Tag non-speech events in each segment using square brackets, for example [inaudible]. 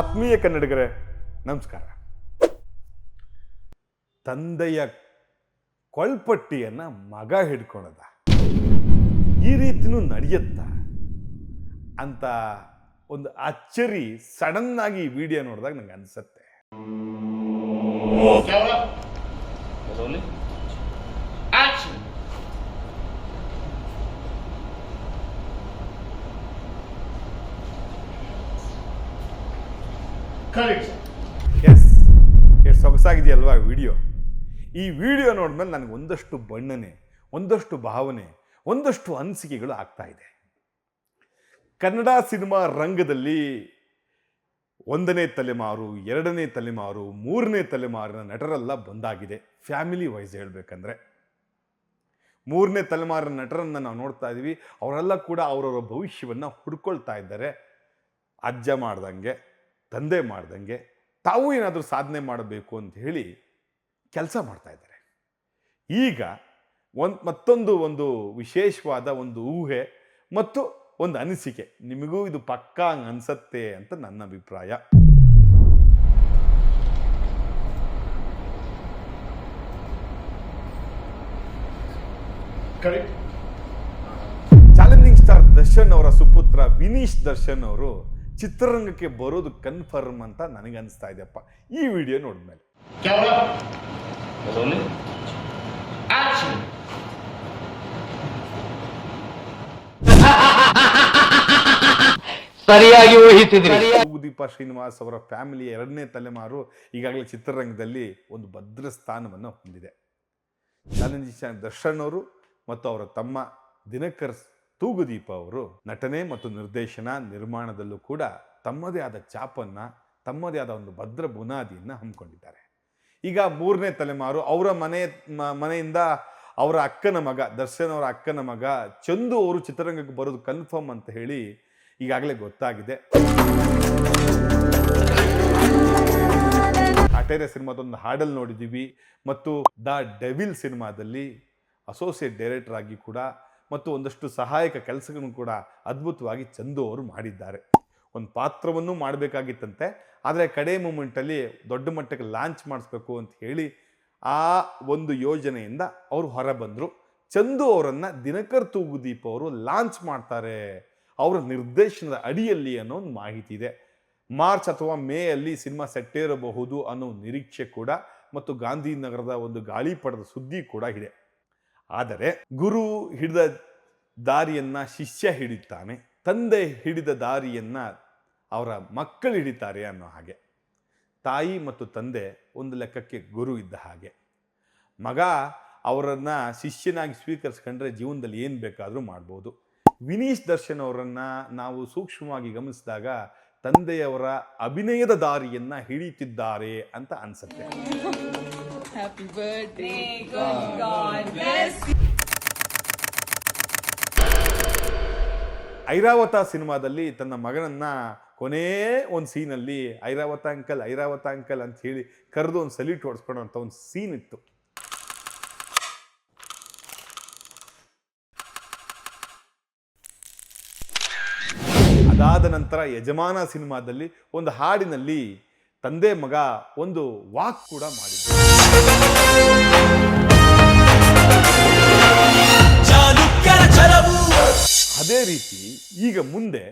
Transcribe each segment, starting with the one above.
ಆತ್ಮೀಯ ಕನ್ನಡಿಗರೇ, ನಮಸ್ಕಾರ. ತಂದೆಯ ಕೊಳ್ಪಟ್ಟಿಯನ್ನ ಮಗ ಹಿಡ್ಕೊಳದ. ಈ ರೀತಿನೂ ನಡೆಯುತ್ತಾ ಅಂತ ಒಂದು ಅಚ್ಚರಿ ಸಡನ್ ಆಗಿ ವಿಡಿಯೋ ನೋಡಿದಾಗ ನಂಗೆ ಅನ್ಸತ್ತೆ. ಎಸ್ ಎಷ್ಟು ಸೊಗಸಾಗಿದೆಯಲ್ವಾ ವಿಡಿಯೋ? ಈ ವಿಡಿಯೋ ನೋಡಿದ್ಮೇಲೆ ನನಗೆ ಒಂದಷ್ಟು ಬಣ್ಣನೆ, ಒಂದಷ್ಟು ಭಾವನೆ, ಒಂದಷ್ಟು ಅನಿಸಿಕೆಗಳು ಆಗ್ತಾ ಇದೆ. ಕನ್ನಡ ಸಿನಿಮಾ ರಂಗದಲ್ಲಿ ಒಂದನೇ ತಲೆಮಾರು, ಎರಡನೇ ತಲೆಮಾರು, ಮೂರನೇ ತಲೆಮಾರಿನ ನಟರೆಲ್ಲ ಬಂದಾಗಿದೆ. ಫ್ಯಾಮಿಲಿ ವೈಸ್ ಹೇಳಬೇಕಂದ್ರೆ. ಮೂರನೇ ತಲೆಮಾರಿನ ನಟರನ್ನು ನಾವು ನೋಡ್ತಾ ಇದ್ದೀವಿ ಅವರೆಲ್ಲ ಕೂಡ ಅವರವರ ಭವಿಷ್ಯವನ್ನು ಹುಡ್ಕೊಳ್ತಾ ಇದ್ದಾರೆ. ಅಜ್ಜ ಮಾಡ್ದಂಗೆ. ತಂದೆ ಮಾಡ್ದಂಗೆ ತಾವು ಏನಾದರೂ ಸಾಧನೆ ಮಾಡಬೇಕು ಅಂತ ಹೇಳಿ ಕೆಲಸ ಮಾಡ್ತಾ ಇದ್ದಾರೆ. ಈಗ ಒಂದು ಮತ್ತೊಂದು ಒಂದು ವಿಶೇಷವಾದ ಒಂದು ಊಹೆ ಮತ್ತು ಒಂದು ಅನಿಸಿಕೆ. ನಿಮಗೂ ಇದು ಪಕ್ಕಾ ಅನಿಸತ್ತೆ ಅಂತ ನನ್ನ ಅಭಿಪ್ರಾಯ. ಚಾಲೆಂಜಿಂಗ್ ಸ್ಟಾರ್ ದರ್ಶನ್ ಅವರ ಸುಪುತ್ರ ವಿನೀಶ್ ದರ್ಶನ್ ಅವರು ಚಿತ್ರರಂಗಕ್ಕೆ ಬರೋದು ಕನ್ಫರ್ಮ್ ಅಂತ ನನಗೆ ಅನಿಸ್ತಾ ಇದೆಯಪ್ಪ. ಈ ವಿಡಿಯೋ ನೋಡಿದ್ಮೇಲೆ. [laughs] ಸರಿಯಾಗಿ ಊಹಿಸಿದ್ರಿ. ದೀಪ ಶ್ರೀನಿವಾಸ್ ಅವರ ಫ್ಯಾಮಿಲಿ ಎರಡನೇ ತಲೆಮಾರು ಈಗಾಗಲೇ ಚಿತ್ರರಂಗದಲ್ಲಿ ಒಂದು ಭದ್ರ ಸ್ಥಾನವನ್ನು ಹೊಂದಿದೆ. ಚಾಲೆಂಜಿಂಗ್ ದರ್ಶನ್ ಅವರು ಮತ್ತು ಅವರ ತಮ್ಮ ದಿನಕರ್ ತೂಗುದೀಪ ಅವರು ನಟನೆ ಮತ್ತು ನಿರ್ದೇಶನ ನಿರ್ಮಾಣದಲ್ಲೂ ಕೂಡ ತಮ್ಮದೇ ಆದ ಚಾಪನ್ನ, ತಮ್ಮದೇ ಆದ ಒಂದು ಭದ್ರ ಬುನಾದಿಯನ್ನು ಹಮ್ಮಿಕೊಂಡಿದ್ದಾರೆ. ಈಗ ಮೂರನೇ ತಲೆಮಾರು ಅವರ ಮನೆ ಮನೆಯಿಂದ ಅವರ ಅಕ್ಕನ ಮಗ, ದರ್ಶನ್ ಅವರ ಅಕ್ಕನ ಮಗ ಚಂದು ಅವರು ಚಿತ್ರರಂಗಕ್ಕೆ ಬರೋದು ಕನ್ಫರ್ಮ್ ಅಂತ ಹೇಳಿ ಈಗಾಗಲೇ ಗೊತ್ತಾಗಿದೆ. ಅಟೇರೆ ಸಿನಿಮಾದೊಂದು ಹಾಡಲ್ಲಿ ನೋಡಿದ್ದೀವಿ ಮತ್ತು ದ ಡೆವಿಲ್ ಸಿನಿಮಾದಲ್ಲಿ ಅಸೋಸಿಯೇಟ್ ಡೈರೆಕ್ಟರ್ ಆಗಿ ಕೂಡ ಮತ್ತು ಒಂದಷ್ಟು ಸಹಾಯಕ ಕೆಲಸಗಳನ್ನು ಕೂಡ ಅದ್ಭುತವಾಗಿ ಚಂದು ಅವರು ಮಾಡಿದ್ದಾರೆ. ಒಂದು ಪಾತ್ರವನ್ನು ಮಾಡಬೇಕಾಗಿತ್ತಂತೆ. ಆದರೆ ಕಡೆ ಮೂಮೆಂಟಲ್ಲಿ ದೊಡ್ಡ ಮಟ್ಟಕ್ಕೆ ಲಾಂಚ್ ಮಾಡಿಸ್ಬೇಕು ಅಂತ ಹೇಳಿ ಆ ಒಂದು ಯೋಜನೆಯಿಂದ ಅವರು ಹೊರ ಬಂದರು ಚಂದು ಅವರನ್ನು ದಿನಕರ್ ತೂಗುದೀಪ್ ಅವರು ಲಾಂಚ್ ಮಾಡ್ತಾರೆ. ಅವರ ನಿರ್ದೇಶನದ ಅಡಿಯಲ್ಲಿ ಅನ್ನೋ ಒಂದು ಮಾಹಿತಿ ಇದೆ. ಮಾರ್ಚ್ ಅಥವಾ ಮೇ ಅಲ್ಲಿ ಸಿನಿಮಾ ಸೆಟ್ಟೇರಬಹುದು ಅನ್ನೋ ನಿರೀಕ್ಷೆ ಕೂಡ ಮತ್ತು ಗಾಂಧಿನಗರದ ಒಂದು ಗಾಳಿಪಟದ ಸುದ್ದಿ ಕೂಡ ಇದೆ. ಆದರೆ ಗುರು ಹಿಡಿದ ದಾರಿಯನ್ನ ಶಿಷ್ಯ ಹಿಡಿತಾನೆ, ತಂದೆ ಹಿಡಿದ ದಾರಿಯನ್ನ ಅವರ ಮಕ್ಕಳು ಹಿಡಿತಾರೆ ಅನ್ನೋ ಹಾಗೆ. ತಾಯಿ ಮತ್ತು ತಂದೆ ಒಂದು ಲೆಕ್ಕಕ್ಕೆ ಗುರು ಇದ್ದ ಹಾಗೆ. ಮಗ ಅವರನ್ನು ಶಿಷ್ಯನಾಗಿ ಸ್ವೀಕರಿಸ್ಕೊಂಡ್ರೆ ಜೀವನದಲ್ಲಿ ಏನು ಬೇಕಾದರೂ ಮಾಡ್ಬೋದು. ವಿನೀಶ್ ದರ್ಶನ್ ಅವರನ್ನು ನಾವು ಸೂಕ್ಷ್ಮವಾಗಿ ಗಮನಿಸಿದಾಗ ತಂದೆಯವರ ಅಭಿನಯದ ದಾರಿಯನ್ನ ಹಿಡಿಯುತ್ತಿದ್ದಾರೆ ಅಂತ ಅನ್ಸುತ್ತೆ. Happy birthday. God bless Airavata ಸಿನಿಮಾದಲ್ಲಿ ತನ್ನ ಮಗನನ್ನ ಕೊನೇ ಒಂದು ಸೀನಲ್ಲಿ ಐರಾವತ ಅಂಕಲ್ ಐರಾವತ ಅಂಕಲ್ ಅಂತ ಹೇಳಿ ಕರೆದು ಒಂದು ಸಲ್ಯೂಟ್ ಅಂತ ಒಂದು ಸೀನ್ ಇತ್ತು ಅದಾದ ನಂತರ ಯಜಮಾನ ಸಿನಿಮಾದಲ್ಲಿ ಒಂದು ಹಾಡಿನಲ್ಲಿ ತಂದೆ ಮಗ ಒಂದು ವಾಕ್ ಕೂಡ ಮಾಡಿದ್ರು ಅದೇ ರೀತಿ ಈಗ ಮುಂದೆ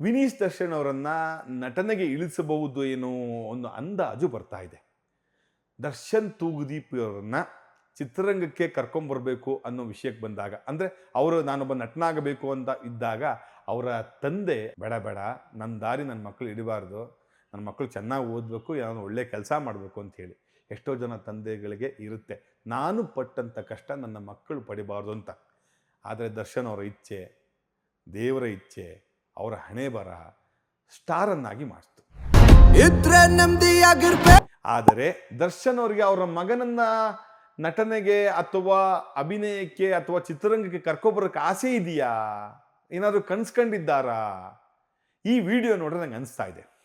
ವಿನೀಶ್ ದರ್ಶನ್ ಅವರನ್ನ ನಟನೆಗೆ ಇಳಿಸಬಹುದು ಏನೋ ಒಂದು ಅಂದಾಜು ಬರ್ತಾ ಇದೆ. ದರ್ಶನ್ ತೂಗುದೀಪ್ ಅವರನ್ನ ಚಿತ್ರರಂಗಕ್ಕೆ ಕರ್ಕೊಂಬರ್ಬೇಕು ಅನ್ನೋ ವಿಷಯಕ್ಕೆ ಬಂದಾಗ, ಅಂದ್ರೆ ಅವರು ನಾನೊಬ್ಬ ನಟನಾಗಬೇಕು ಅಂತ ಇದ್ದಾಗ ಅವರ ತಂದೆ, ಬೇಡ ಬೇಡ ನನ್ನ ದಾರಿ ನನ್ನ ಮಕ್ಕಳು ಇಡಬಾರ್ದು ನನ್ನ ಮಕ್ಕಳು ಚೆನ್ನಾಗಿ ಓದಬೇಕು, ಏನಾದ್ರು ಒಳ್ಳೆ ಕೆಲಸ ಮಾಡಬೇಕು ಅಂತ ಹೇಳಿ. ಎಷ್ಟೋ ಜನ ತಂದೆಗಳಿಗೆ ಇರುತ್ತೆ. ನಾನು ಪಟ್ಟಂಥ ಕಷ್ಟ ನನ್ನ ಮಕ್ಕಳು ಪಡಿಬಾರ್ದು ಅಂತ. ಆದರೆ ದರ್ಶನ್ ಅವರ ಇಚ್ಛೆ ದೇವರ ಇಚ್ಛೆ ಅವರ ಹಣೆ ಬರ ಸ್ಟಾರನ್ನಾಗಿ ಮಾಡಿಸ್ತು ಆದರೆ ದರ್ಶನ್ ಅವರಿಗೆ ಅವರ ಮಗನನ್ನ ನಟನೆಗೆ ಅಥವಾ ಅಭಿನಯಕ್ಕೆ ಅಥವಾ ಚಿತ್ರರಂಗಕ್ಕೆ ಕರ್ಕೊಬರಕ್ಕೆ ಆಸೆ ಇದೆಯಾ? ಏನಾದರೂ ಕನ್ಸ್ಕೊಂಡಿದ್ದಾರಾ? ಈ ವಿಡಿಯೋ ನೋಡ್ರೆ ನಂಗೆ ಅನಿಸ್ತಾ ಇದೆ.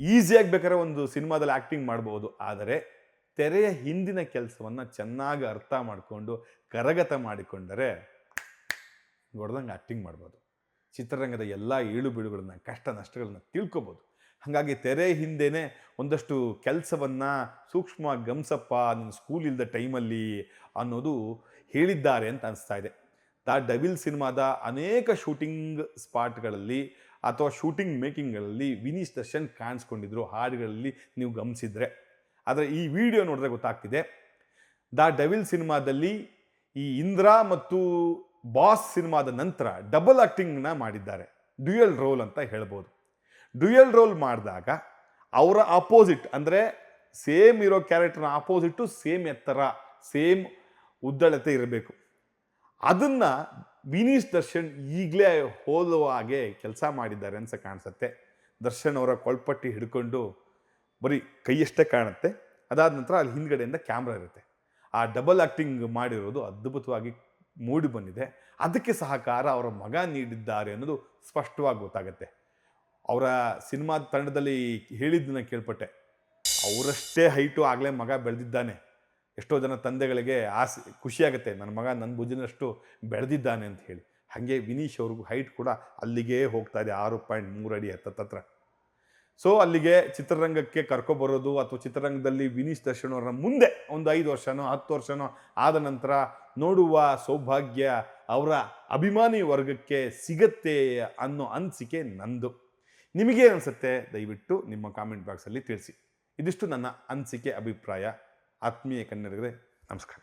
ಈಸಿಯಾಗಿ ಬೇಕಾದ್ರೆ ಒಂದು ಸಿನಿಮಾದಲ್ಲಿ ಆ್ಯಕ್ಟಿಂಗ್ ಮಾಡ್ಬೋದು. ಆದರೆ ತೆರೆಯ ಹಿಂದಿನ ಕೆಲಸವನ್ನು ಚೆನ್ನಾಗಿ ಅರ್ಥ ಮಾಡಿಕೊಂಡು ಕರಗತ ಮಾಡಿಕೊಂಡರೆ ನೋಡ್ದಂಗೆ ಆ್ಯಕ್ಟಿಂಗ್ ಮಾಡ್ಬೋದು. ಚಿತ್ರರಂಗದ ಎಲ್ಲ ಏಳು ಬೀಳುಗಳನ್ನ, ಕಷ್ಟ ನಷ್ಟಗಳನ್ನು ತಿಳ್ಕೊಬೋದು. ಹಾಗಾಗಿ ತೆರೆ ಹಿಂದೆನೇ ಒಂದಷ್ಟು ಕೆಲಸವನ್ನು ಸೂಕ್ಷ್ಮವಾಗಿ ಗಮಸಪ್ಪ, ನಿನ್ನ ಸ್ಕೂಲ್ ಇಲ್ಲದ ಟೈಮಲ್ಲಿ ಅನ್ನೋದು ಹೇಳಿದ್ದಾರೆ ಅಂತ ಅನಿಸ್ತಾ ಇದೆ. ದ ಡವಿಲ್ ಸಿನಿಮಾದ ಅನೇಕ ಶೂಟಿಂಗ್ ಸ್ಪಾಟ್ಗಳಲ್ಲಿ ಅಥವಾ ಶೂಟಿಂಗ್ ಮೇಕಿಂಗ್ಗಳಲ್ಲಿ ವಿನೀಶ್ ದರ್ಶನ್ ಕಾಣಿಸ್ಕೊಂಡಿದ್ರು ಹಾಡುಗಳಲ್ಲಿ ನೀವು ಗಮನಿಸಿದ್ರೆ. ಆದರೆ ಈ ವಿಡಿಯೋ ನೋಡಿದ್ರೆ ಗೊತ್ತಾಗ್ತಿದೆ, ದ ಡೆವಿಲ್ ಸಿನಿಮಾದಲ್ಲಿ ಈ ಇಂದ್ರ ಮತ್ತು ಬಾಸ್ ಸಿನಿಮಾದ ನಂತರ ಡಬಲ್ ಆ್ಯಕ್ಟಿಂಗ್ನ ಮಾಡಿದ್ದಾರೆ. ಡ್ಯುಯಲ್ ರೋಲ್ ಅಂತ ಹೇಳ್ಬೋದು. ಡ್ಯುಯಲ್ ರೋಲ್ ಮಾಡಿದಾಗ ಅವರ ಆಪೋಸಿಟ್ ಅಂದರೆ ಸೇಮ್ ಇರೋ ಕ್ಯಾರೆಕ್ಟರ್ನ ಆಪೋಸಿಟ್ಟು ಸೇಮ್ ಎತ್ತರ ಸೇಮ್ ಉದ್ದಳತೆ ಇರಬೇಕು. ಅದನ್ನು ವಿನೀಶ್ ದರ್ಶನ್ ಈಗಲೇ ಹೋಲುವ ಹಾಗೆ ಕೆಲಸ ಮಾಡಿದ್ದಾರೆ ಅಂತ ಕಾಣಿಸುತ್ತೆ. ದರ್ಶನ್ ಅವರ ಕೊಳ್ಪಟ್ಟಿ ಹಿಡ್ಕೊಂಡು ಬರೀ ಕೈಯಷ್ಟೇ ಕಾಣುತ್ತೆ. ಅದಾದ ನಂತರ ಅಲ್ಲಿ ಹಿಂದ್ಗಡೆಯಿಂದ ಕ್ಯಾಮ್ರಾ ಇರುತ್ತೆ. ಆ ಡಬಲ್ ಆ್ಯಕ್ಟಿಂಗ್ ಮಾಡಿರೋದು ಅದ್ಭುತವಾಗಿ ಮೂಡಿ ಬಂದಿದೆ. ಅದಕ್ಕೆ ಸಹಕಾರ ಅವರ ಮಗ ನೀಡಿದ್ದಾರೆ ಅನ್ನೋದು ಸ್ಪಷ್ಟವಾಗಿ ಗೊತ್ತಾಗುತ್ತೆ. ಅವರ ಸಿನಿಮಾ ತಂಡದಲ್ಲಿ ಹೇಳಿದ್ದನ್ನ ಕೇಳ್ಪಟ್ಟೆ. ಅವರಷ್ಟೇ ಹೈಟು ಆಗಲೇ ಮಗ ಬೆಳೆದಿದ್ದಾನೆ. ಎಷ್ಟೋ ಜನ ತಂದೆಗಳಿಗೆ ಆಸೆ, ಖುಷಿಯಾಗುತ್ತೆ, ನನ್ನ ಮಗ ನನ್ನ ಭುಜನಷ್ಟು ಬೆಳೆದಿದ್ದಾನೆ ಅಂತ ಹೇಳಿ. ಹಾಗೆ ವಿನೀಶ್ ಅವ್ರಿಗೂ ಹೈಟ್ ಕೂಡ ಅಲ್ಲಿಗೆ ಹೋಗ್ತಾ ಇದೆ, ಆರು ಪಾಯಿಂಟ್ ಮೂರು ಅಡಿ ಹತ್ತತ್ರ ಸೊ, ಅಲ್ಲಿಗೆ ಚಿತ್ರರಂಗಕ್ಕೆ ಕರ್ಕೊಬರೋದು ಅಥವಾ ಚಿತ್ರರಂಗದಲ್ಲಿ ವಿನೀಶ್ ದರ್ಶನ್ ಅವರ ಮುಂದೆ ಒಂದು ಐದು ವರ್ಷನೋ, ಹತ್ತು ವರ್ಷನೋ ಆದ ನಂತರ ನೋಡುವ ಸೌಭಾಗ್ಯ ಅವರ ಅಭಿಮಾನಿ ವರ್ಗಕ್ಕೆ ಸಿಗತ್ತೆ ಅನ್ನೋ ಅನಿಸಿಕೆ ನಂದು. ನಿಮಗೇನು ಅನಿಸುತ್ತೆ? ದಯವಿಟ್ಟು ನಿಮ್ಮ ಕಾಮೆಂಟ್ ಬಾಕ್ಸಲ್ಲಿ ತಿಳಿಸಿ. ಇದಿಷ್ಟು ನನ್ನ ಅನಿಸಿಕೆ, ಅಭಿಪ್ರಾಯ. ಆತ್ಮೀಯ ಕನ್ನಡಿಗರೇ ನಮಸ್ಕಾರ.